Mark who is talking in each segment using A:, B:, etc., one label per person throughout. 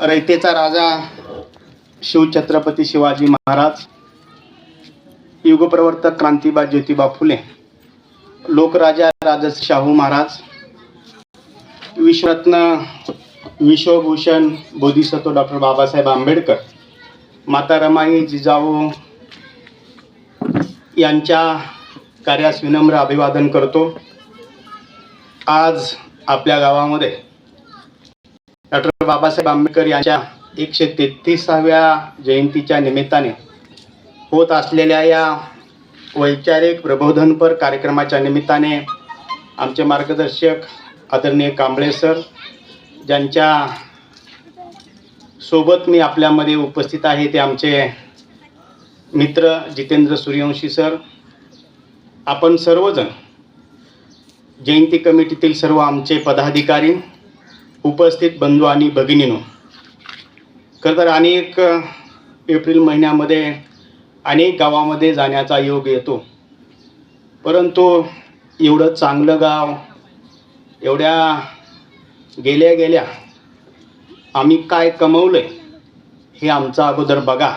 A: रयतेचा राजा शिवछत्रपती शिवाजी महाराज युगप्रवर्तक क्रांतिबा ज्योतिबा फुले लोकराजा राजस शाहू महाराज विश्वरत्न विश्वभूषण बोधिसत्व डॉक्टर बाबासाहेब आंबेडकर माता रमाई जिजाऊ यांच्या कार्यास विनम्र अभिवादन करतो. आज आपल्या गावामध्ये बाबासाहेब आंबेडकर यांच्या एकशे तेहतीसाव्या जयंतीच्या निमित्ताने होत असलेल्या या वैचारिक प्रबोधनपर कार्यक्रमाच्या निमित्ताने आमचे मार्गदर्शक आदरणीय कांबळे सर ज्यांच्या सोबत मी आपल्यामध्ये उपस्थित आहे ते आमचे मित्र जितेंद्र सूर्यवंशी सर. आपण सर्वजण जयंती कमिटीतील सर्व आमचे पदाधिकारी उपस्थित बंधू आणि भगिनीनो खरं तर अनेक एप्रिल महिन्यामध्ये अनेक गावामध्ये जाण्याचा योग येतो. परंतु एवढं चांगलं गाव एवढ्या गेल्या गेल्या आम्ही काय कमवलं हे आमचं अगोदर बघा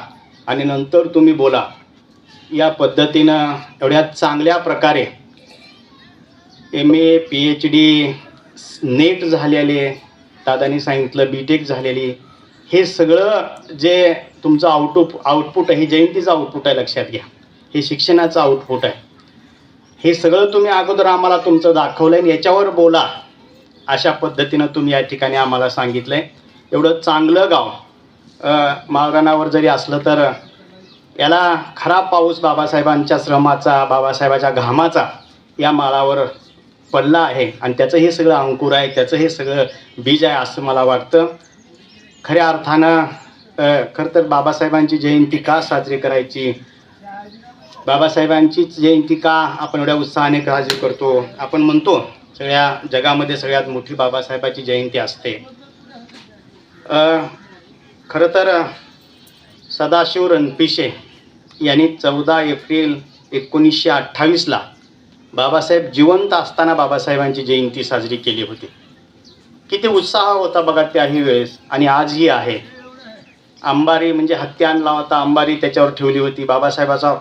A: आणि नंतर तुम्ही बोला. या पद्धतीनं एवढ्या चांगल्या प्रकारे M A P H D NET झालेले दादानी सांगितलं बी टेक झालेली हे सगळं जे तुमचं आउटपुट आउटपुट आहे हे जयंतीचं आउटपुट आहे लक्षात घ्या. हे शिक्षणाचं आउटपुट आहे. हे सगळं तुम्ही अगोदर आम्हाला तुमचं दाखवलं आहे याच्यावर बोला. अशा पद्धतीनं तुम्ही या ठिकाणी आम्हाला सांगितलं आहे एवढं चांगलं गाव माळरानावर जरी असलं तर याला खरा पाऊस बाबासाहेबांच्या श्रमाचा बाबासाहेबाच्या घामाचा या माळावर पल्ला आहे आणि त्याचं हे सगळं अंकुर आहे त्याचं हे सगळं बीज आहे असं मला वाटतं. खऱ्या अर्थानं खरं तर बाबासाहेबांची जयंती का साजरी करायची? बाबासाहेबांचीच जयंती का आपण एवढ्या उत्साहाने साजरी करतो? आपण म्हणतो सगळ्या जगामध्ये सगळ्यात मोठी बाबासाहेबाची जयंती असते. खरं तर सदाशिव रणपिशे यांनी चौदा एप्रिल एकोणीसशे अठ्ठावीसला बाबासाहेब जिवंत असताना बाबासाहेबांची जयंती साजरी केली होती. किती उत्साह होता बघा त्याही वेळेस. आणि आजही आहे. अंबारी म्हणजे हत्ती आणला होता. अंबारी त्याच्यावर ठेवली होती. बाबासाहेबाचा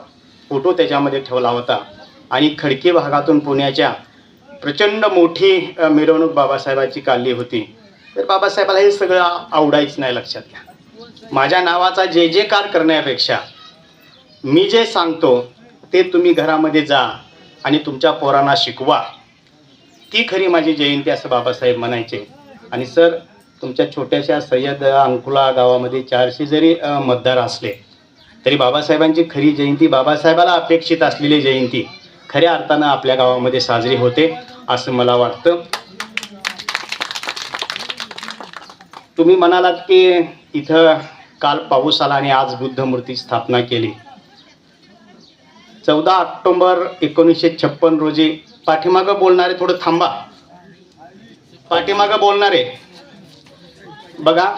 A: फोटो त्याच्यामध्ये ठेवला होता. आणि खडकी भागातून पुण्याच्या प्रचंड मोठी मिरवणूक बाबासाहेबाची काढली होती. तर बाबासाहेबाला हे सगळं आवडायच नाही लक्षात घ्या. माझ्या नावाचा जे जे कार करण्यापेक्षा मी जे सांगतो ते तुम्ही घरामध्ये जा. आणि तुमच्या पोरांना शिकवा. ती खरी माझी जयंती असं बाबासाहेब म्हणायचे. आणि सर तुमच्या छोट्याशा सय्यद अंकुला गावामध्ये चारशे जरी मतदार असले तरी बाबासाहेबांची खरी जयंती बाबासाहेबाला अपेक्षित असलेली जयंती खऱ्या अर्थानं आपल्या गावामध्ये साजरी होते असं मला वाटतं. तुम्ही म्हणालात की इथं काल पाऊस आला आणि आज बुद्ध मूर्ती स्थापना केली. चौदा ऑक्टोंबर एकोणीसशे छप्पन रोजी पाठीमागं बोलणारे थोडं थांबा. पाठीमागं बोलणारे. बघा.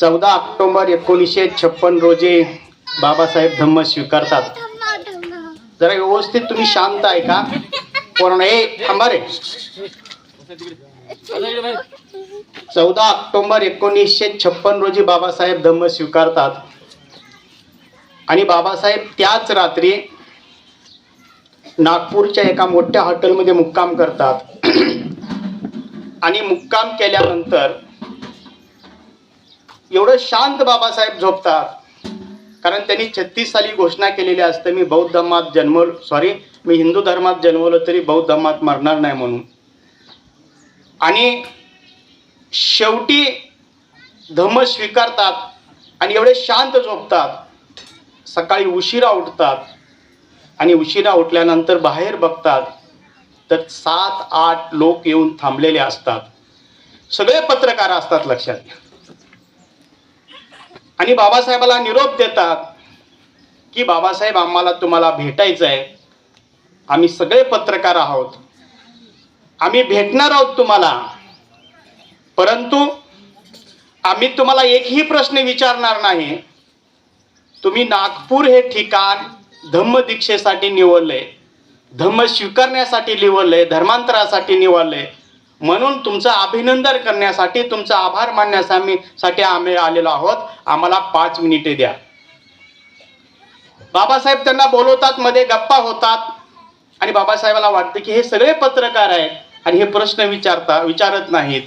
A: चौदा ऑक्टोबर एकोणीसशे छप्पन रोजी बाबासाहेब धम्म स्वीकारतात. जरा व्यवस्थित तुम्ही शांत आहे का? कोण ए थांबा रे. चौदा ऑक्टोबर एकोणीसशे छप्पन रोजी बाबासाहेब धम्म स्वीकारतात. आणि बाबासाहेब त्याच रात्री नागपूरच्या एका मोठ्या हॉटेलमध्ये मुक्काम करतात. आणि मुक्काम केल्यानंतर एवढं शांत बाबासाहेब झोपतात. कारण त्यांनी छत्तीस साली घोषणा केलेली असते मी बौद्ध धर्मात जन्मल सॉरी मी हिंदू धर्मात जन्मलो तरी बौद्ध धर्मात मरणार नाही म्हणून. आणि शेवटी धम्म स्वीकारतात आणि एवढे शांत झोपतात. सकाळी उशिरा उठतात आणि उशिरा उठल्यानंतर बाहेर बघतात तर सात आठ लोक येऊन थांबलेले असतात. सगळे पत्रकार असतात लक्षात घ्या. आणि बाबासाहेबाला निरोप देतात की बाबासाहेब आम्हाला तुम्हाला भेटायचं आहे आम्ही सगळे पत्रकार आहोत. आम्ही भेटणार आहोत तुम्हाला. परंतु आम्ही तुम्हाला एकही प्रश्न विचारणार नाही. तुम्ही नागपूर हे ठिकाण धम्मदीक्षेसाठी निवडले धम्म स्वीकारण्यासाठी निवडले धर्मांतरासाठी निवडले. म्हणून तुमचं अभिनंदन करण्यासाठी तुमचा आभार मानण्यासाठी आम्ही आलेलो आहोत. आम्हाला पाच मिनिटे द्या. बाबासाहेब त्यांना बोलवतात मध्ये गप्पा होतात. आणि बाबासाहेबाला वाटतं की हे सगळे पत्रकार आहेत आणि हे प्रश्न विचारता विचारत नाहीत.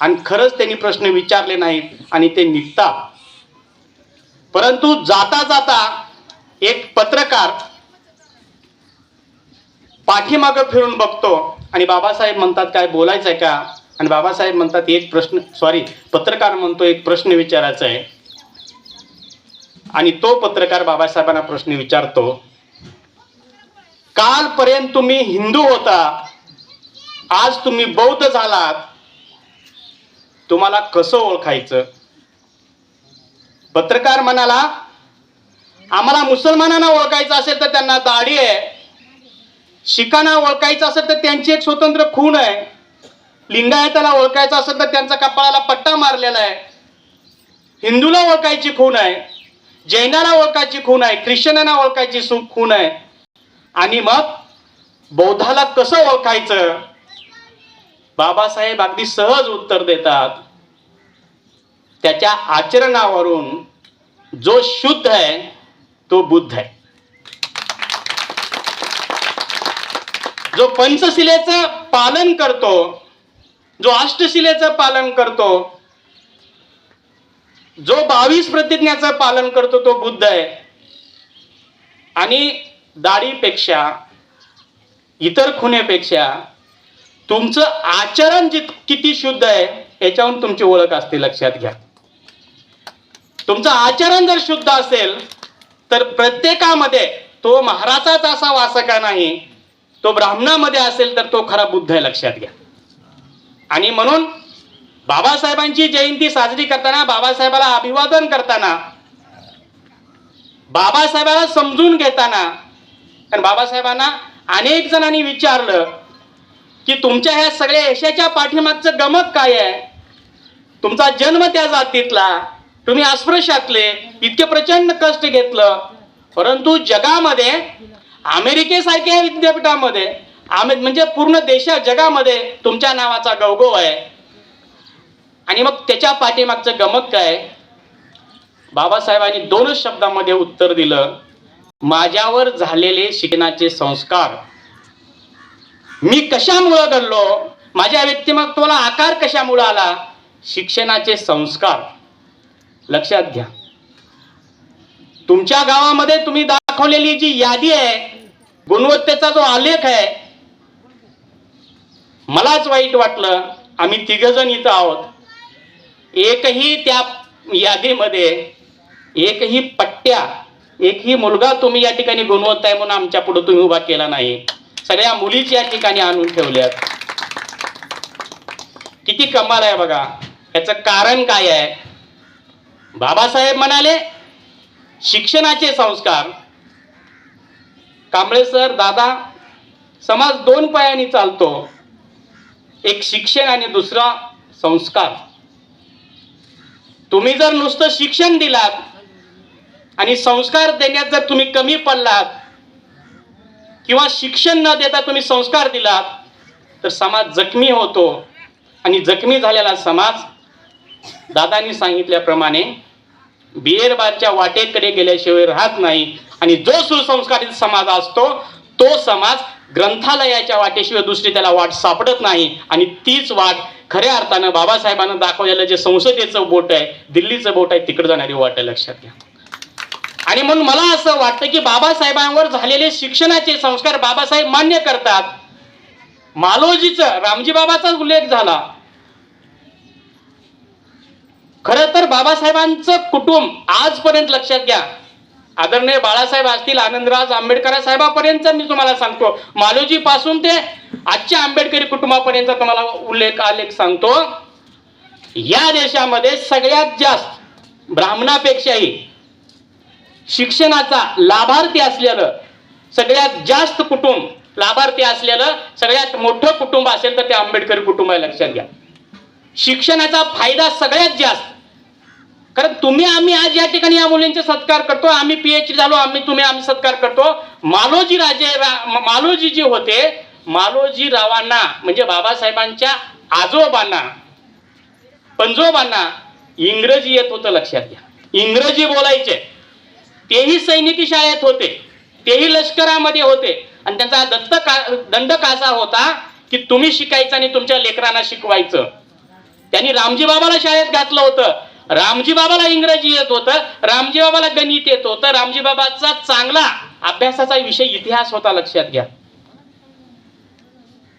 A: आणि खरंच त्यांनी प्रश्न विचारले नाहीत आणि ते निघतात. परंतु जाता जाता एक पत्रकार पाठीमागं फिरून बघतो आणि बाबासाहेब म्हणतात काय बोलायचं आहे का? आणि बाबासाहेब म्हणतात एक प्रश्न सॉरी पत्रकार म्हणतो एक प्रश्न विचारायचा आहे. आणि तो पत्रकार बाबासाहेबांना प्रश्न विचारतो कालपर्यंत तुम्ही हिंदू होता आज तुम्ही बौद्ध झालात तुम्हाला कसं ओळखायचं? पत्रकार म्हणाला आम्हाला मुसलमानांना ओळखायचं असेल तर त्यांना दाढी आहे. शिखांना ओळखायचं असेल तर त्यांची एक स्वतंत्र खूण आहे. लिंगायताला ओळखायचं असेल तर त्यांचा कपाळाला पट्टा मारलेला आहे. हिंदूला ओळखायची खूण आहे. जैनाला ओळखायची खूण आहे. ख्रिश्चनांना ओळखायची खून खूण आहे. आणि मग बौद्धाला कसं ओळखायचं? बाबासाहेब अगदी सहज उत्तर देतात. त्याच्या आचरणावरून जो शुद्ध आहे तो बुद्ध आहे. जो पंचशिलेचं पालन करतो जो अष्टशिलेचं पालन करतो जो बावीस प्रतिज्ञाचं पालन करतो तो बुद्ध आहे. आणि दाढीपेक्षा इतर खुनेपेक्षा तुमचं आचरण जित किती शुद्ध आहे याच्यावरून तुमची ओळख असते लक्षात घ्या. तुमचं आचरण जर शुद्ध असेल तर प्रत्येकामध्ये तो महाराजाच असा वासका नाही तो ब्राह्मणामध्ये असेल तर तो खरा बुद्ध आहे लक्षात घ्या. आणि म्हणून बाबासाहेबांची जयंती साजरी करताना बाबासाहेबाला अभिवादन करताना बाबासाहेबाला समजून घेताना कारण बाबासाहेबांना अनेक जणांनी विचारलं की तुमच्या ह्या सगळ्या यशाच्या पाठीमागचं गमक काय आहे? तुमचा जन्म त्या जातीतला तुम्ही अस्पृश्यातले इतके प्रचंड कष्ट घेतलं. परंतु जगामध्ये अमेरिकेसारख्या विद्यापीठामध्ये आमे म्हणजे पूर्ण देशा जगामध्ये तुमच्या नावाचा गौगव आहे. आणि मग त्याच्या पाठीमागचं गमक काय? बाबासाहेबांनी दोनच शब्दामध्ये उत्तर दिलं. माझ्यावर झालेले शिक्षणाचे संस्कार. मी कशामुळं घडलो? माझ्या व्यक्तिमत्वाला आकार कशामुळं आला? शिक्षणाचे संस्कार. लक्षात घ्या. तुमच्या गावामध्ये तुम्ही दाखवलेली जी यादी आहे गुणवत्तेचा जो आलेख आहे मलाच वाईट वाटलं. आम्ही तिघजण इथं आहोत. एकही त्या यादीमध्ये एकही पट्ट्या एकही मुलगा तुम्ही या ठिकाणी गुणवत्ता आहे म्हणून आमच्या पुढे तुम्ही उभा केला नाही. सगळ्या मुलीच या ठिकाणी आणून ठेवल्यात. किती कमाल आहे बघा. याचं कारण काय आहे? बाबासाहेब म्हणाले शिक्षणाचे संस्कार. कांबळे सर दादा समाज दोन पायाने चालतो एक शिक्षण आणि दुसरा संस्कार. तुम्ही जर नुसतं शिक्षण दिलात आणि संस्कार देण्यात जर तुम्ही कमी पडलात किंवा शिक्षण न देता तुम्ही संस्कार दिलात तर समाज जखमी होतो. आणि जखमी झालेला समाज दादांनी सांगितल्याप्रमाणे बिहेरबारच्या वाटेकडे गेल्याशिवाय राहत नाही. आणि जो सुसंस्कारित समाज असतो तो समाज ग्रंथालयाच्या वाटेशिवाय दुसरी त्याला वाट सापडत नाही. आणि तीच वाट खऱ्या अर्थानं बाबासाहेबांना दाखवलेलं जे संसदेचं बोट आहे दिल्लीचं बोट आहे तिकडे जाणारी वाट आहे लक्षात घ्या. आणि म्हणून मला असं वाटतं की बाबासाहेबांवर झालेले शिक्षणाचे संस्कार बाबासाहेब मान्य करतात. मालोजीचं रामजी बाबाचा उल्लेख झाला. खर तर बाबासाहेबांचं कुटुंब आजपर्यंत लक्षात घ्या. आदरणीय बाळासाहेब असतील आनंदराज आंबेडकर साहेबापर्यंत मी तुम्हाला सांगतो. मालोजी पासून ते आजच्या आंबेडकरी कुटुंबापर्यंत तुम्हाला उल्लेख आलेख सांगतो. या देशामध्ये सगळ्यात जास्त ब्राह्मणापेक्षाही शिक्षणाचा लाभार्थी असलेलं सगळ्यात जास्त कुटुंब लाभार्थी असलेलं सगळ्यात मोठं कुटुंब असेल तर ते आंबेडकरी कुटुंब लक्षात घ्या. शिक्षणाचा फायदा सगळ्यात जास्त कारण तुम्ही आम्ही आज या ठिकाणी या मुलींचे सत्कार करतो आम्ही पीएच डी झालो आम्ही तुम्ही आम्ही सत्कार करतो. मालोजी राजे रा- मालोजी जे होते मालोजी रावांना म्हणजे बाबासाहेबांच्या आजोबांना पंजोबांना इंग्रजी येत होतं लक्षात घ्या. इंग्रजी बोलायचे. तेही सैनिकी शाळेत होते तेही लष्करामध्ये होते. आणि त्यांचा दत्त का दंड कासा होता की तुम्ही शिकायचं आणि तुमच्या लेकरांना शिकवायचं. त्यांनी रामजी बाबाला शाळेत घातलं होतं. रामजी बाबाला इंग्रजी येत होतं रामजी बाबाला गणित येत होतं रामजी बाबाचा चांगला अभ्यासाचा विषय इतिहास होता लक्षात घ्या.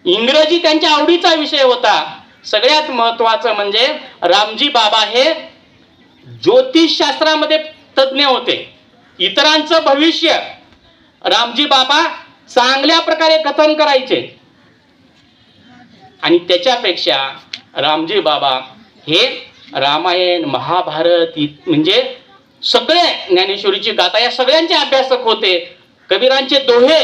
A: इंग्रजी त्यांच्या आवडीचा विषय होता. सगळ्यात महत्वाचं म्हणजे रामजी बाबा हे ज्योतिष शास्त्रामध्ये तज्ज्ञ होते. इतरांचं भविष्य रामजी बाबा चांगल्या प्रकारे कथन करायचे. आणि त्याच्यापेक्षा रामजी बाबा हे रामायण महाभारत म्हणजे सगळे ज्ञानेश्वरीची गाथा या सगळ्यांचे अभ्यासक होते. कबीरांचे दोहे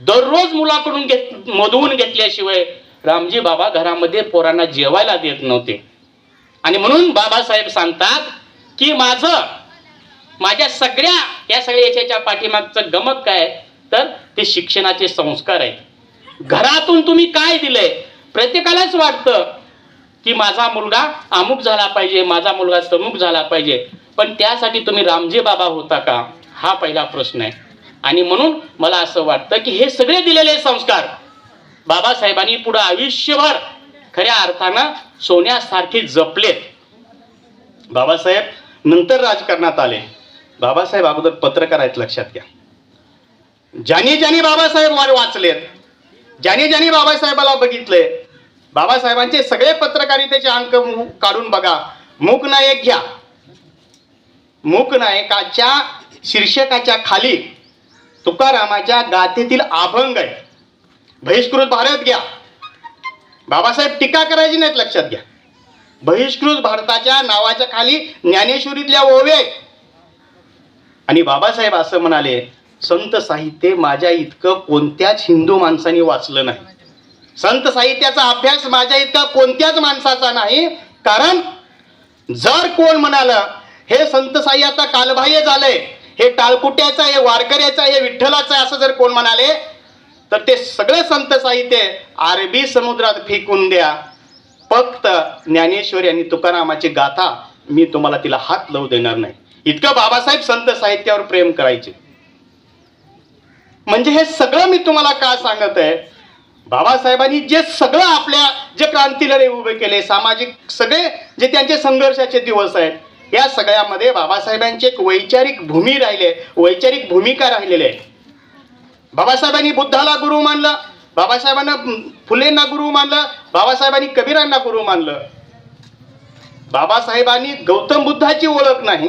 A: दररोज मुलाकडून घेत मधवून घेतल्याशिवाय रामजी बाबा घरामध्ये पोरांना जेवायला देत नव्हते. आणि म्हणून बाबासाहेब सांगतात की माझं माझ्या सगळ्या या सगळ्या याच्याच्या पाठीमागचं गमक काय? तर ते शिक्षणाचे संस्कार आहेत. घरातून तुम्ही काय दिलंय? प्रत्येकालाच वाटतं की माझा मुलगा अमुक झाला पाहिजे माझा मुलगा तमुक झाला पाहिजे. पण त्यासाठी तुम्ही रामजी बाबा होता का? हा पहिला प्रश्न आहे. आणि म्हणून मला असं वाटतं की हे सगळे दिलेले संस्कार बाबासाहेबांनी पुढं आयुष्यभर खऱ्या अर्थानं सोन्यासारखे जपलेत. बाबासाहेब नंतर राजकारणात आले. बाबासाहेब अगोदर पत्रकार आहेत लक्षात घ्या. ज्याने ज्याने बाबासाहेब वाचलेत ज्याने ज्याने बाबासाहेबाला बघितले बाबासाहेबांचे सगळे पत्रकारितेचे अंक काढून बघा. मूक नायक घ्या. मूक नायकाच्या शीर्षकाच्या खाली तुकारामाच्या गाथेतील अभंग आहे. बहिष्कृत भारत घ्या. बाबासाहेब टीका करायची नाहीत लक्षात घ्या. बहिष्कृत भारताच्या नावाच्या खाली ज्ञानेश्वरीतल्या ओवे आणि बाबासाहेब असं म्हणाले संत साहित्य माझ्या इतकं कोणत्याच हिंदू माणसाने वाचलं नाही. संत साहित्याचा अभ्यास माझ्या इतका कोणत्याच माणसाचा नाही. कारण जर कोण म्हणालं हे संत साई आता कालबाह्य झालंय. हे टाळकुट्याचं हे वारकऱ्याचं हे विठ्ठलाचं असं जर कोण म्हणाले तर ते सगळे संत साहित्य अरबी समुद्रात फेकून द्या. फक्त ज्ञानेश्वरी आणि तुकारामाची गाथा मी तुम्हाला तिला हात लावू देणार नाही. इतकं बाबासाहेब संत साहित्यावर प्रेम करायचे. म्हणजे हे सगळं मी तुम्हाला का सांगत आहे बाबासाहेबांनी जे सगळं आपल्या जे क्रांतीलढे उभे केले सामाजिक सगळे जे त्यांचे संघर्षाचे दिवस आहेत या सगळ्यामध्ये बाबासाहेबांची एक वैचारिक भूमी राहिले वैचारिक भूमिका राहिलेली आहे. बाबासाहेबांनी बुद्धाला गुरु मानलं बाबासाहेबांना फुलेंना गुरु मानलं बाबासाहेबांनी कबीरांना गुरु मानलं. बाबासाहेबांनी गौतम बुद्धाची ओळख नाही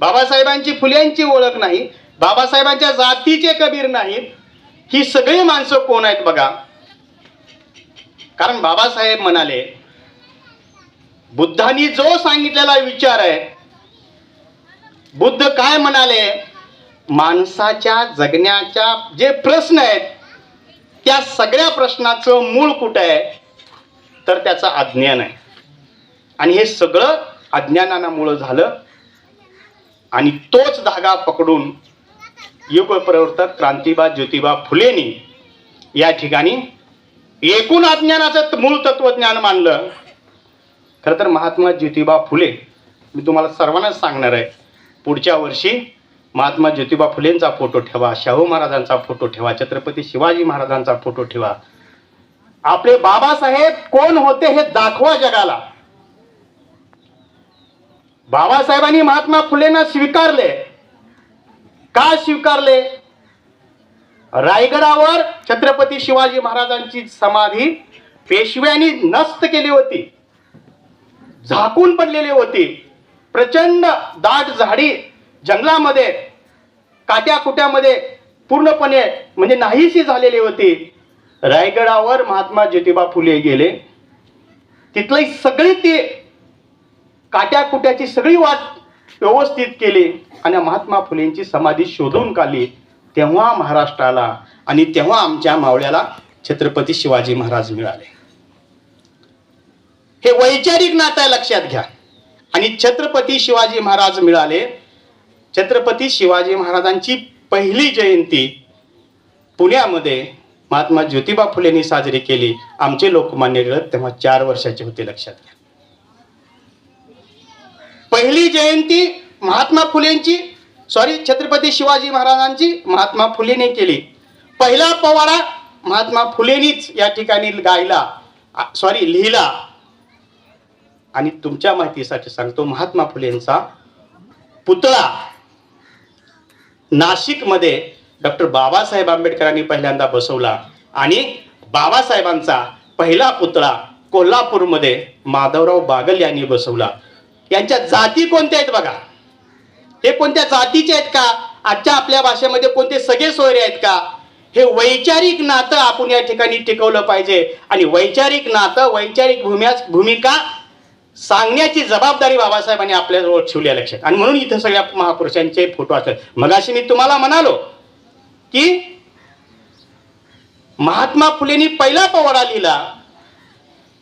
A: बाबासाहेबांची फुल्यांची ओळख नाही बाबासाहेबांच्या जातीचे कबीर नाहीत ही सगळी माणसं कोण आहेत बघा? कारण बाबासाहेब म्हणाले बुद्धांनी जो सांगितलेला विचार आहे बुद्ध काय म्हणाले? माणसाच्या जगण्याच्या जे प्रश्न आहेत त्या सगळ्या प्रश्नाचं मूळ कुठं आहे? तर त्याचं अज्ञान आहे. आणि हे सगळं अज्ञानामुळं झालं. आणि तोच धागा पकडून युगप्रवर्तक क्रांतिबा ज्योतिबा फुलेनी या ठिकाणी एकूण अज्ञानाचं मूळ तत्वज्ञान मानलं. खरं तर महात्मा ज्योतिबा फुले मी तुम्हाला सर्वांनाच सांगणार आहे पुढच्या वर्षी महात्मा ज्योतिबा फुलेंचा फोटो ठेवा शाहू महाराजांचा फोटो ठेवा छत्रपती शिवाजी महाराजांचा फोटो ठेवा. आपले बाबासाहेब कोण होते हे दाखवा जगाला. बाबासाहेबांनी महात्मा फुलेंना स्वीकारले. का स्वीकारले? रायगडावर छत्रपती शिवाजी महाराजांची समाधी पेशव्यांनी नष्ट केली होती. झाकून पडलेली होती. प्रचंड दाट झाडी जंगलामध्ये काट्या कुट्यामध्ये पूर्णपणे म्हणजे नाहीशी झालेली होती. रायगडावर महात्मा ज्योतिबा फुले गेले. तिथली सगळी ती काट्या कुट्याची सगळी वाट व्यवस्थित केले आणि महात्मा फुलेंची समाधी शोधून काढली तेव्हा महाराष्ट्राला आणि तेव्हा आमच्या मावळ्याला छत्रपती शिवाजी महाराज मिळाले. हे वैचारिक नातं लक्षात घ्या. आणि छत्रपती शिवाजी महाराज मिळाले. छत्रपती शिवाजी महाराजांची पहिली जयंती पुण्यामध्ये महात्मा ज्योतिबा फुलेंनी साजरी केली. आमचे लोकमान्य टिळक तेव्हा चार वर्षाचे होते लक्षात घ्या. पहिली जयंती महात्मा फुलेंची सॉरी छत्रपती शिवाजी महाराजांची महात्मा फुलेने केली. पहिला पोवाडा महात्मा फुलेनीच या ठिकाणी गायला सॉरी लिहिला. आणि तुमच्या माहितीसाठी सांगतो महात्मा फुलेंचा पुतळा. नाशिकमध्ये डॉक्टर बाबासाहेब आंबेडकरांनी पहिल्यांदा बसवला आणि बाबासाहेबांचा पहिला पुतळा कोल्हापूरमध्ये माधवराव बागल यांनी बसवला. यांच्या जाती कोणत्या आहेत बघा? हे कोणत्या जातीचे आहेत का? आजच्या आपल्या भाषेमध्ये कोणते सगळे सोयरे आहेत का? हे वैचारिक नातं आपण या ठिकाणी टिकवलं पाहिजे. आणि वैचारिक नातं वैचारिक भूम्या भूमिका सांगण्याची जबाबदारी बाबासाहेबांनी आपल्याजवळ ठेवली आहे लक्षात. आणि म्हणून इथं सगळ्या महापुरुषांचे फोटो असतात. मगाशी मी तुम्हाला म्हणालो की महात्मा फुलेंनी पहिला पवाडा लिहिला.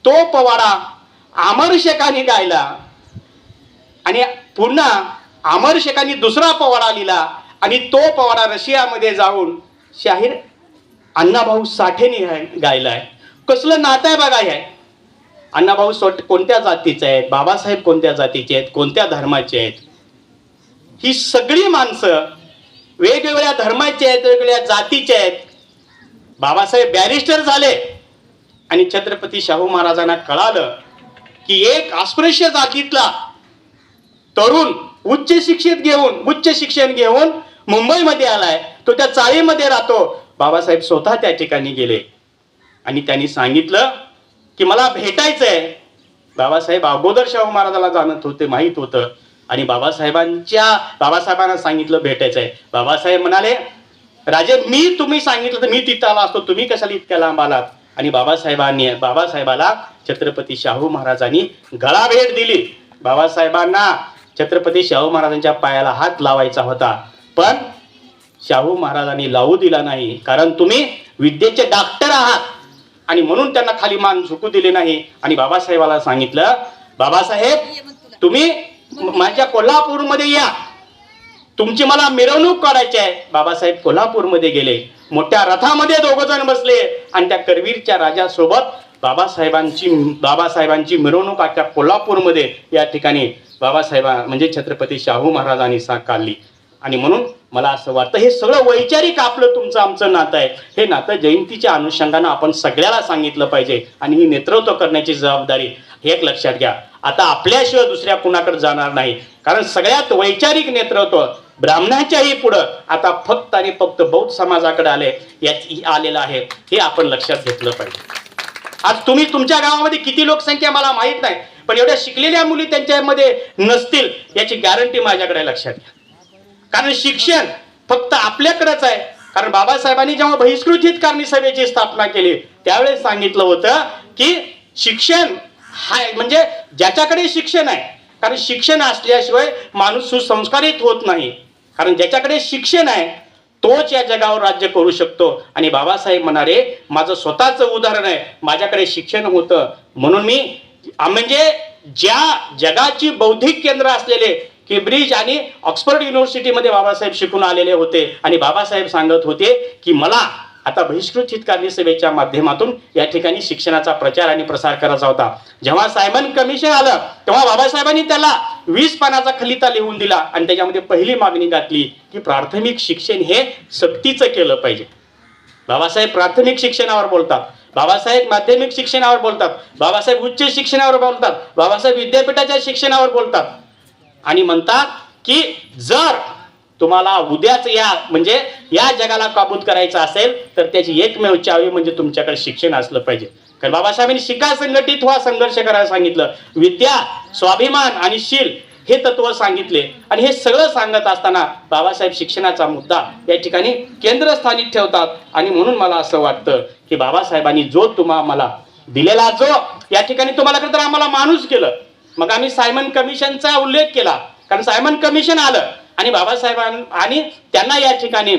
A: तो पवाडा अमर गायला. आणि पुन्हा अमर शेखांनी दुसरा पवाडा लिहिला आणि तो पवाडा रशियामध्ये जाऊन शाहीर अण्णाभाऊ साठेने गाय- आहे. कसलं नातं आहे बघा हे. अण्णाभाऊ सोट कोणत्या जातीचे आहेत? बाबासाहेब कोणत्या जातीचे आहेत? कोणत्या धर्माचे आहेत? ही सगळी माणसं वेगवेगळ्या धर्माची आहेत वेगवेगळ्या जातीचे आहेत. बाबासाहेब बॅरिस्टर झाले. आणि छत्रपती शाहू महाराजांना कळालं की एक अस्पृश्य जातीतला तरुण उच्च शिक्षित घेऊन उच्च शिक्षण घेऊन मुंबईमध्ये आलाय. तो त्या चाळीमध्ये राहतो. बाबासाहेब स्वतः त्या ठिकाणी गेले. आणि त्यांनी सांगितलं की मला भेटायचंय. बाबासाहेब अगोदर शाहू महाराजाला जाणत होते माहीत होतं. आणि बाबासाहेबांच्या बाबासाहेबांना सांगितलं भेटायचंय. बाबासाहेब म्हणाले राजे मी तुम्ही सांगितलं तर मी तिथं आला असतो. तुम्ही कशाला इतक्या लांब आलात? आणि बाबासाहेबांनी बाबासाहेबाला छत्रपती शाहू महाराजांनी गळा भेट दिली. बाबासाहेबांना छत्रपती शाहू महाराजांच्या पायाला हात लावायचा होता. पण शाहू महाराजांनी लावू दिला नाही. कारण तुम्ही विद्येचे डॉक्टर आहात. आणि म्हणून त्यांना खाली मान झुकू दिले नाही. आणि बाबासाहेबाला सांगितलं बाबासाहेब तुम्ही माझ्या कोल्हापूरमध्ये या. तुमची मला मिरवणूक करायची आहे. बाबासाहेब कोल्हापूरमध्ये गेले. मोठ्या रथामध्ये दोघ जण बसले. आणि त्या करवीरच्या राजासोबत बाबासाहेबांची बाबासाहेबांची मिरवणूक आता कोल्हापूरमध्ये या ठिकाणी बाबासाहेबा म्हणजे छत्रपती शाहू महाराजांनी सा काढली. आणि म्हणून मला असं वाटतं हे सगळं वैचारिक आपलं तुमचं आमचं नातं आहे. हे नातं जयंतीच्या अनुषंगानं आपण सगळ्याला सांगितलं पाहिजे. आणि ही नेतृत्व करण्याची जबाबदारी हे एक लक्षात घ्या. आता आपल्याशिवाय दुसऱ्या कुणाकडे जाणार नाही. कारण सगळ्यात वैचारिक नेतृत्व ब्राह्मणाच्याही पुढं आता फक्त आणि फक्त बौद्ध समाजाकडे आले याची आलेलं आहे. हे आपण लक्षात घेतलं पाहिजे. आज तुम्ही तुमच्या गावामध्ये किती लोकसंख्या मला माहीत नाही. पण एवढ्या शिकलेल्या मुली त्यांच्यामध्ये नसतील याची गॅरंटी माझ्याकडे लक्षात घ्या. कारण शिक्षण फक्त आपल्याकडेच आहे. कारण बाबासाहेबांनी जेव्हा बहिष्कृत हितकारणी सभेची स्थापना केली त्यावेळेस सांगितलं होतं की शिक्षण हाय म्हणजे ज्याच्याकडे शिक्षण आहे कारण शिक्षण असल्याशिवाय माणूस सुसंस्कारित होत नाही. कारण ज्याच्याकडे शिक्षण आहे तोच या जगावर राज्य करू शकतो. आणि बाबासाहेब म्हणाले माझं स्वतःचं उदाहरण आहे माझ्याकडे शिक्षण होतं. म्हणून मी म्हणजे ज्या जगाची बौद्धिक केंद्र असलेले केब्रिज आणि ऑक्सफर्ड युनिव्हर्सिटीमध्ये बाबासाहेब शिकून आलेले होते आणि बाबासाहेब सांगत होते की मला आता बहिष्कृत हितकारणी सभेच्या माध्यमातून या ठिकाणी शिक्षणाचा प्रचार आणि प्रसार करायचा होता. जेव्हा सायमन कमिशन आलं तेव्हा बाबासाहेबांनी त्याला वीस पानाचा खलिता लिहून दिला आणि त्याच्यामध्ये पहिली मागणी घातली की प्राथमिक शिक्षण हे सक्तीचं केलं पाहिजे. बाबासाहेब प्राथमिक शिक्षणावर बोलतात. बाबासाहेब माध्यमिक शिक्षणावर बोलतात. बाबासाहेब उच्च शिक्षणावर बोलतात. बाबासाहेब विद्यापीठाच्या शिक्षणावर बोलतात. आणि म्हणतात की जर तुम्हाला उद्याच या म्हणजे या जगाला काबूत करायचं असेल तर त्याची एकमेव चावी म्हणजे तुमच्याकडे शिक्षण असलं पाहिजे. कारण बाबासाहेबांनी शिका संघटित व्हा संघर्ष करायला सांगितलं. विद्या स्वाभिमान आणि शील हे तत्व सांगितले. आणि हे सगळं सांगत असताना बाबासाहेब शिक्षणाचा मुद्दा या ठिकाणी केंद्रस्थानी ठेवतात. आणि म्हणून मला असं वाटतं की बाबासाहेबांनी जो तुम्हा मला दिलेला जो या ठिकाणी तुम्हाला खरं तर आम्हाला माणूस केलं. मग आम्ही सायमन कमिशनचा उल्लेख केला. कारण सायमन कमिशन आलं. आणि बाबासाहेबां आणि त्यांना या ठिकाणी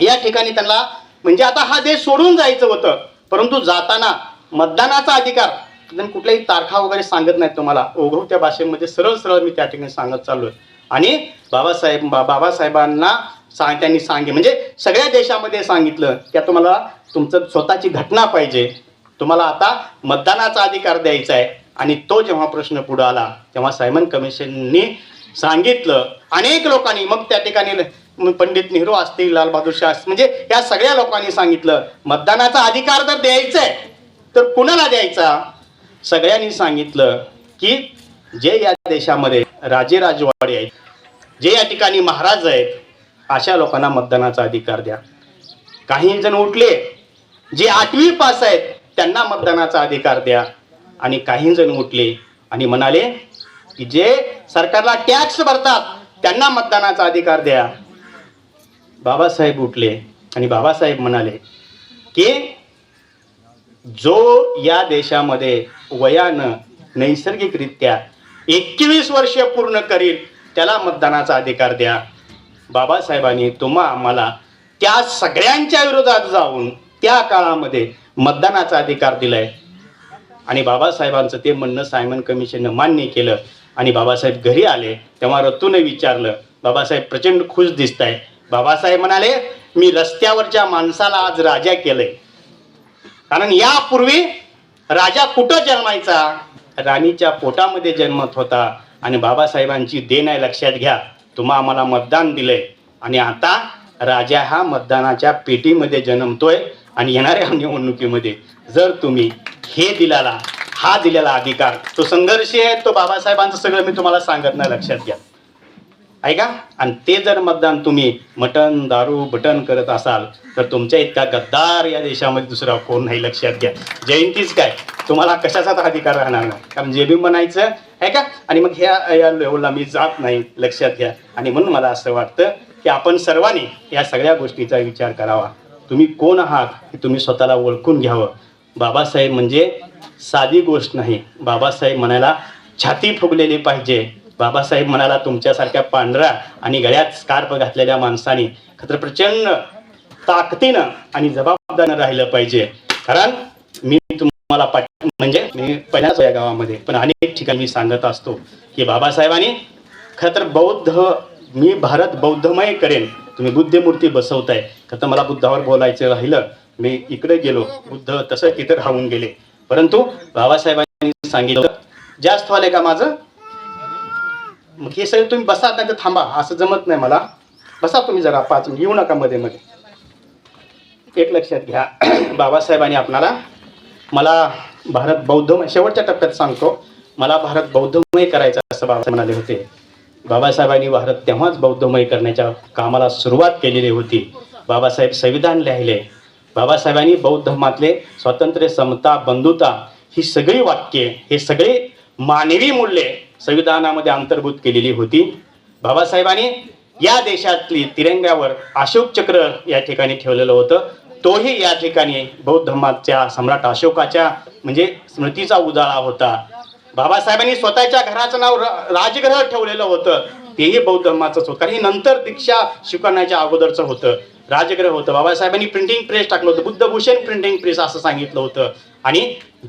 A: या ठिकाणी त्यांना म्हणजे आता हा देश सोडून जायचं होतं. परंतु जाताना मतदानाचा अधिकार पण कुठल्याही तारखा वगैरे सांगत नाहीत तुम्हाला. ओघवत्या भाषेमध्ये सरळ सरळ मी त्या ठिकाणी सांगत चाललोय. आणि बाबासाहेब बा- बाबासाहेबांना सांग त्यांनी सांगे म्हणजे सगळ्या देशामध्ये सांगितलं की तुम्हाला तुमचं स्वतःची घटना पाहिजे. तुम्हाला आता मतदानाचा अधिकार द्यायचा आहे. आणि तो जेव्हा प्रश्न पुढे आला तेव्हा सायमन कमिशननी सांगितलं. अनेक लोकांनी मग त्या ठिकाणी पंडित नेहरू असतील लालबहादूर शास्त्री म्हणजे या सगळ्या लोकांनी सांगितलं मतदानाचा अधिकार जर द्यायचा आहे तर कुणाला द्यायचा? सगळ्यांनी सांगितलं की जे या देशामध्ये राजे राजवाडे आहेत जे या ठिकाणी महाराज आहेत अशा लोकांना मतदानाचा अधिकार द्या. काही जण उठले जे आठवी पास आहेत त्यांना मतदानाचा अधिकार द्या. आणि काही जण उठले आणि म्हणाले की जे सरकारला टॅक्स भरतात त्यांना मतदानाचा अधिकार द्या. बाबासाहेब उठले आणि बाबासाहेब म्हणाले की जो या देशामध्ये वयानं नैसर्गिकरित्या एकवीस वर्ष पूर्ण करील त्याला मतदानाचा अधिकार द्या. बाबासाहेबांनी तुम्हा आम्हाला त्या सगळ्यांच्या विरोधात जाऊन त्या काळामध्ये मतदानाचा अधिकार दिलाय. आणि बाबासाहेबांचं ते म्हणणं सायमन कमिशननं मान्य केलं. आणि बाबासाहेब घरी आले तेव्हा रतूने विचारलं बाबासाहेब प्रचंड खुश दिसत आहे बाबासाहेब म्हणाले मी रस्त्यावरच्या माणसाला आज राजा केलंय. कारण यापूर्वी राजा कुठं जन्मायचा? राणीच्या पोटामध्ये जन्मत होता. आणि बाबासाहेबांची देण आहे लक्षात घ्या. तुम्हा आम्हाला मतदान दिलंय. आणि आता राजा हा मतदानाच्या पेटीमध्ये जन्मतोय आणि येणाऱ्या निवडणुकीमध्ये. जर तुम्ही हे दिलाला हा दिलेला अधिकार तो संघर्ष आहे तो बाबासाहेबांचं सगळं मी तुम्हाला सांगत नाही लक्षात घ्या. ऐका आणि ते जर मतदान तुम्ही मटण दारू बटन करत असाल तर तुमच्या इतका गद्दार या देशामध्ये दुसरा कोण नाही लक्षात घ्या. जयंतीच काय? तुम्हाला कशाचाच अधिकार राहणार नाही. कारण जे बी म्हणायचं आहे का? आणि मग ह्या या लेवलला मी जात नाही लक्षात घ्या. आणि म्हणून मला असं वाटतं की आपण सर्वांनी या सगळ्या गोष्टीचा विचार करावा. तुम्ही कोण आहात हे तुम्ही स्वतःला ओळखून घ्यावं. बाबासाहेब म्हणजे साधी गोष्ट नाही. बाबासाहेब म्हणायला छाती फुगलेली पाहिजे. बाबासाहेब म्हणाला तुमच्यासारख्या पांढऱ्या आणि गळ्यात स्कार्फ घातलेल्या माणसाने खतर प्रचंड ताकदीनं आणि जबाबदारीनं राहिलं पाहिजे. कारण मी तुम्हाला पाठ म्हणजे मी पहिल्याच या गावामध्ये. पण अनेक ठिकाणी मी सांगत असतो की बाबासाहेबांनी खतर बौद्ध मी भारत बौद्धमय करेन. तुम्ही बुद्धमूर्ती बसवताय. खरं मला बुद्धावर बोलायचं राहिलं. मी इकडे गेलो. बुद्ध तसं इतर राहून गेले. परंतु बाबासाहेबांनी सांगितलं जास्त व्हायला का माझं? मग हे सगळं तुम्ही बसा नाही तर थांबा. असं जमत नाही मला. बसा तुम्ही जरा पाच मिनिट येऊ नका मध्ये मध्ये. एक लक्षात घ्या. बाबासाहेबांनी आपणाला मला भारत बौद्धमय शेवटच्या टप्प्यात सांगतो. मला भारत बौद्धमय करायचा असं बाबासाहेब म्हणाले होते. बाबासाहेबांनी भारत तेव्हाच बौद्धमय करण्याच्या कामाला सुरुवात केलेली होती. बाबासाहेब संविधान लिहिले. बाबासाहेबांनी बौद्ध धर्मातले स्वातंत्र्य समता बंधुता ही सगळी वाक्ये हे सगळे मानवी मूल्ये संविधानामध्ये अंतर्भूत केलेली होती. बाबासाहेबांनी या देशातली तिरंग्यावर अशोक चक्र या ठिकाणी ठेवलेलं होतं. तोही या ठिकाणी बौद्ध धर्माच्या सम्राट अशोकाच्या म्हणजे स्मृतीचा उजाळा होता. बाबासाहेबांनी स्वतःच्या घराचं नाव र- ठेवलेलं होतं. तेही बौद्ध धर्माचंच होतं. कारण नंतर दीक्षा स्वीकारण्याच्या अगोदरचं होतं. राजग्रह होतं. बाबासाहेबांनी प्रिंटिंग प्रेस टाकलं होतं. बुद्धभूषण प्रिंटिंग प्रेस असं सांगितलं होतं. आणि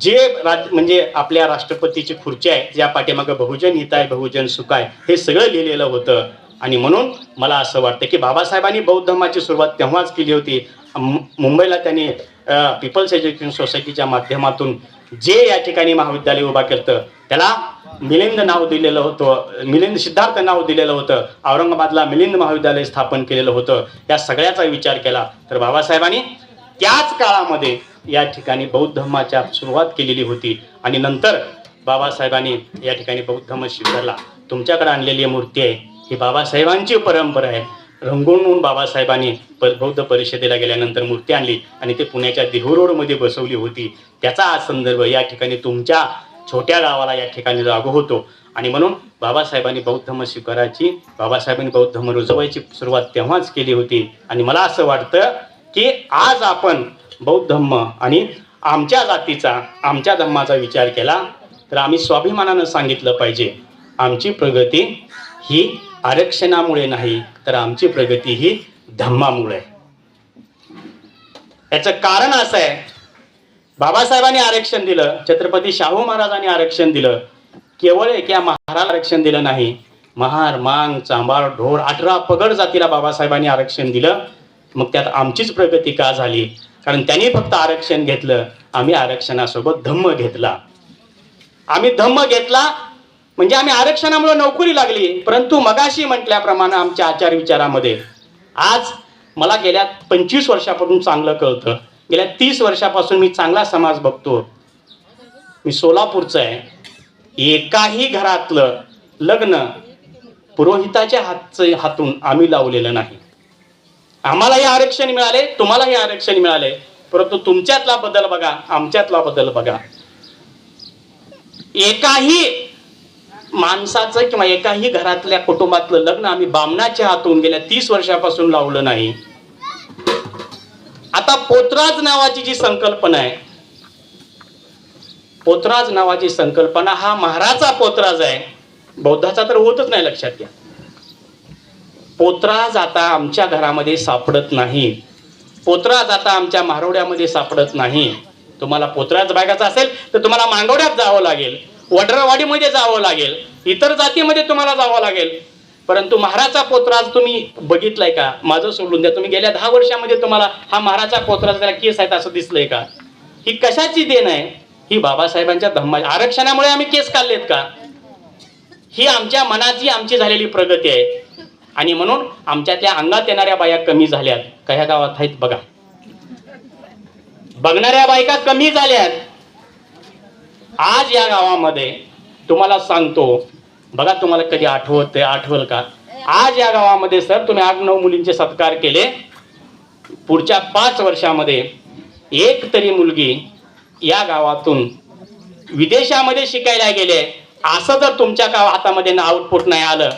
A: जे राज म्हणजे आपल्या राष्ट्रपतीची खुर्ची आहे ज्या पाठीमागं बहुजन हिताय बहुजन सुख आहे हे सगळं लिहिलेलं होतं. आणि म्हणून मला असं वाटतं की बाबासाहेबांनी बौद्ध धर्माची सुरुवात तेव्हाच केली होती. मुंबईला त्यांनी पीपल्स एज्युकेशन सोसायटीच्या माध्यमातून जे या ठिकाणी महाविद्यालय उभा केलं त्याला मिलिंद नाव दिलेलं होतं मिलिंद सिद्धार्थ नाव दिलेलं होतं औरंगाबादला मिलिंद महाविद्यालय स्थापन केलेलं होतं या सगळ्याचा विचार केला. तर बाबासाहेबांनी त्याच काळामध्ये या ठिकाणी बौद्ध धर्माच्या सुरुवात केलेली होती आणि नंतर बाबासाहेबांनी या ठिकाणी बौद्ध धर्म स्वीकारला. तुमच्याकडे आणलेली मूर्ती आहे. ही बाबासाहेबांची परंपरा आहे. रंगून बाबासाहेबांनी प बौद्ध परिषदेला गेल्यानंतर मूर्ती आणली आणि ते पुण्याच्या देहू रोडमध्ये बसवली होती. त्याचा आज संदर्भ या ठिकाणी तुमच्या छोट्या गावाला या ठिकाणी लागू होतो. आणि म्हणून बाबासाहेबांनी बौद्ध धर्म स्वीकारायची बाबासाहेबांनी बौद्ध धर्म रुजवायची सुरुवात तेव्हाच केली होती. आणि मला असं वाटतं की आज आपण बौद्ध धम्म आणि आमच्या जातीचा आमच्या धम्माचा विचार केला तर आम्ही स्वाभिमानानं सांगितलं पाहिजे आमची प्रगती ही आरक्षणामुळे नाही तर आमची प्रगती ही धम्मामुळे. याचं कारण असं आहे बाबासाहेबांनी आरक्षण दिलं छत्रपती शाहू महाराजांनी आरक्षण दिलं केवळ एका महाराज आरक्षण दिलं नाही महार मांग चांबार ढोर अठरा पगड जातीला बाबासाहेबांनी आरक्षण दिलं मग त्यात आमचीच प्रगती का झाली? कारण त्यांनी फक्त आरक्षण घेतलं आम्ही आरक्षणासोबत धम्म घेतला. आम्ही धम्म घेतला म्हणजे आम्ही आरक्षणामुळे नोकरी लागली. परंतु मगाशी म्हटल्याप्रमाणे आमच्या आचार विचारामध्ये आज मला गेल्या पंचवीस वर्षापासून चांगलं कळतं. गेल्या तीस वर्षापासून मी चांगला समाज बघतो. मी सोलापूरचं आहे. एकाही घरातलं लग्न पुरोहिताच्या हातचं हातून आम्ही लावलेलं नाही. आम्हाला हे आरक्षण मिळाले तुम्हाला हे आरक्षण मिळाले. परंतु तुमच्यातला बदल बघा आमच्यातला बदल बघा. एकाही माणसाचं किंवा एकाही घरातल्या कुटुंबातलं लग्न आम्ही बामणाच्या हातून गेल्या तीस वर्षापासून लावलं नाही. आता पोतराज नावाची जी संकल्पना आहे पोतराज नावाची संकल्पना हा महाराजा पोतराज आहे. बौद्धाचा तर होतच नाही लक्षात घ्या. पोत्राज आता आमच्या घरामध्ये सापडत नाही. पोत्राज आता आमच्या मारोड्यामध्ये सापडत नाही. तुम्हाला पोत्राज बघायचा असेल तर तुम्हाला मांगवड्यात जावं लागेल. वडरवाडीमध्ये जावं लागेल. इतर जातीमध्ये तुम्हाला जावं लागेल. परंतु महाराचा पोतराज तुम्ही बघितलाय का? माझं सोडून द्या. तुम्ही गेल्या दहा वर्षामध्ये तुम्हाला हा महाराचा पोत्राज त्याला केस आहेत असं दिसलंय का? ही कशाची देण आहे? ही बाबासाहेबांच्या धम्मा आरक्षणामुळे आम्ही केस काढलेत का? ही आमच्या मनाची आमची झालेली प्रगती आहे. आणि म्हणून आमच्यातल्या अंगात येणाऱ्या बाया कमी झाल्यात. कया गावात आहेत? बघा. बघणाऱ्या बायका कमी झाल्यात. आज या गावामध्ये तुम्हाला सांगतो बघा तुम्हाला कधी आठवत आठवल का? आज या गावामध्ये सर तुम्ही आठ नऊ मुलींचे सत्कार केले. पुढच्या पाच वर्षामध्ये एक तरी मुलगी या गावातून विदेशामध्ये शिकायला गेले. असं जर तुमच्या गाव हातामध्ये आउटपुट नाही आलं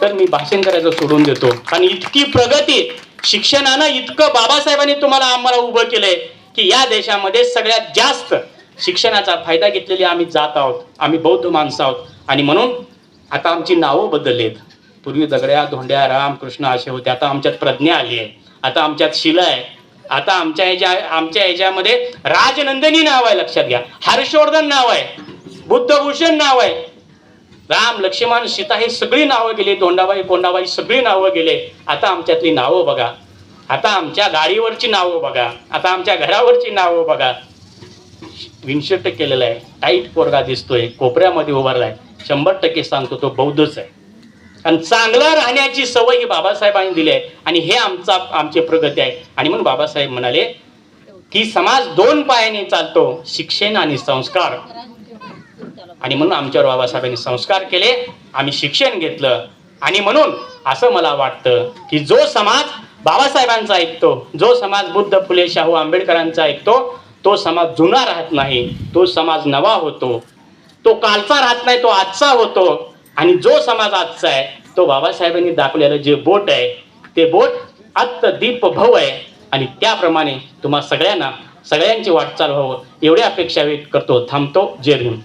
A: तर मी भाषण करायचं सोडून देतो. कारण इतकी प्रगती शिक्षणानं इतकं बाबासाहेबांनी तुम्हाला आम्हाला उभं केलंय की या देशामध्ये सगळ्यात जास्त शिक्षणाचा फायदा घेतलेली आम्ही जात आहोत आम्ही बौद्ध माणसं आहोत. आणि म्हणून आता आमची नावं बदललेत. पूर्वी दगड्या धोंड्या राम कृष्ण असे होते आता आमच्यात प्रज्ञा आली आहे आता आमच्यात शिला आहे. आता आमच्या ह्याच्या आमच्या ह्याच्यामध्ये राजनंदिनी नाव आहे लक्षात घ्या. हर्षवर्धन नाव आहे बुद्धभूषण नाव आहे. राम लक्ष्मण सीता हे सगळी नावं गेली तोंडाबाई कोंडाबाई सगळी नावं गेले. आता आमच्यातली नावं बघा. आता आमच्या गाडीवरची नावं बघा. आता आमच्या घरावरची नावं बघा. विनशर्ट केलेलं आहे. टाईट पोरगा दिसतोय. कोपऱ्यामध्ये उभारलाय. शंभर टक्के सांगतो तो बौद्धच आहे. आणि चांगलं राहण्याची सवय ही बाबासाहेबांनी दिली आहे. आणि हे आमचा आमची प्रगती आहे. आणि म्हणून बाबासाहेब म्हणाले की समाज दोन पायाने चालतो शिक्षण आणि संस्कार. आणि म्हणून आमच्यावर बाबासाहेबांनी संस्कार केले आम्ही शिक्षण घेतलं. आणि म्हणून असं मला वाटतं की जो समाज बाबासाहेबांचा ऐकतो जो समाज बुद्ध फुले शाहू आंबेडकरांचा ऐकतो तो समाज जुना राहत नाही तो समाज नवा होतो. तो कालचा राहत नाही तो आजचा होतो. आणि जो समाज आजचा आहे तो बाबासाहेबांनी दाखवलेलं जे बोट आहे ते बोट आत्त दीप भव आहे. आणि त्याप्रमाणे तुम्हा सगळ्यांना सगळ्यांची वाटचाल व्हावं एवढी अपेक्षा व्यक्त करतो थांबतो जय भीम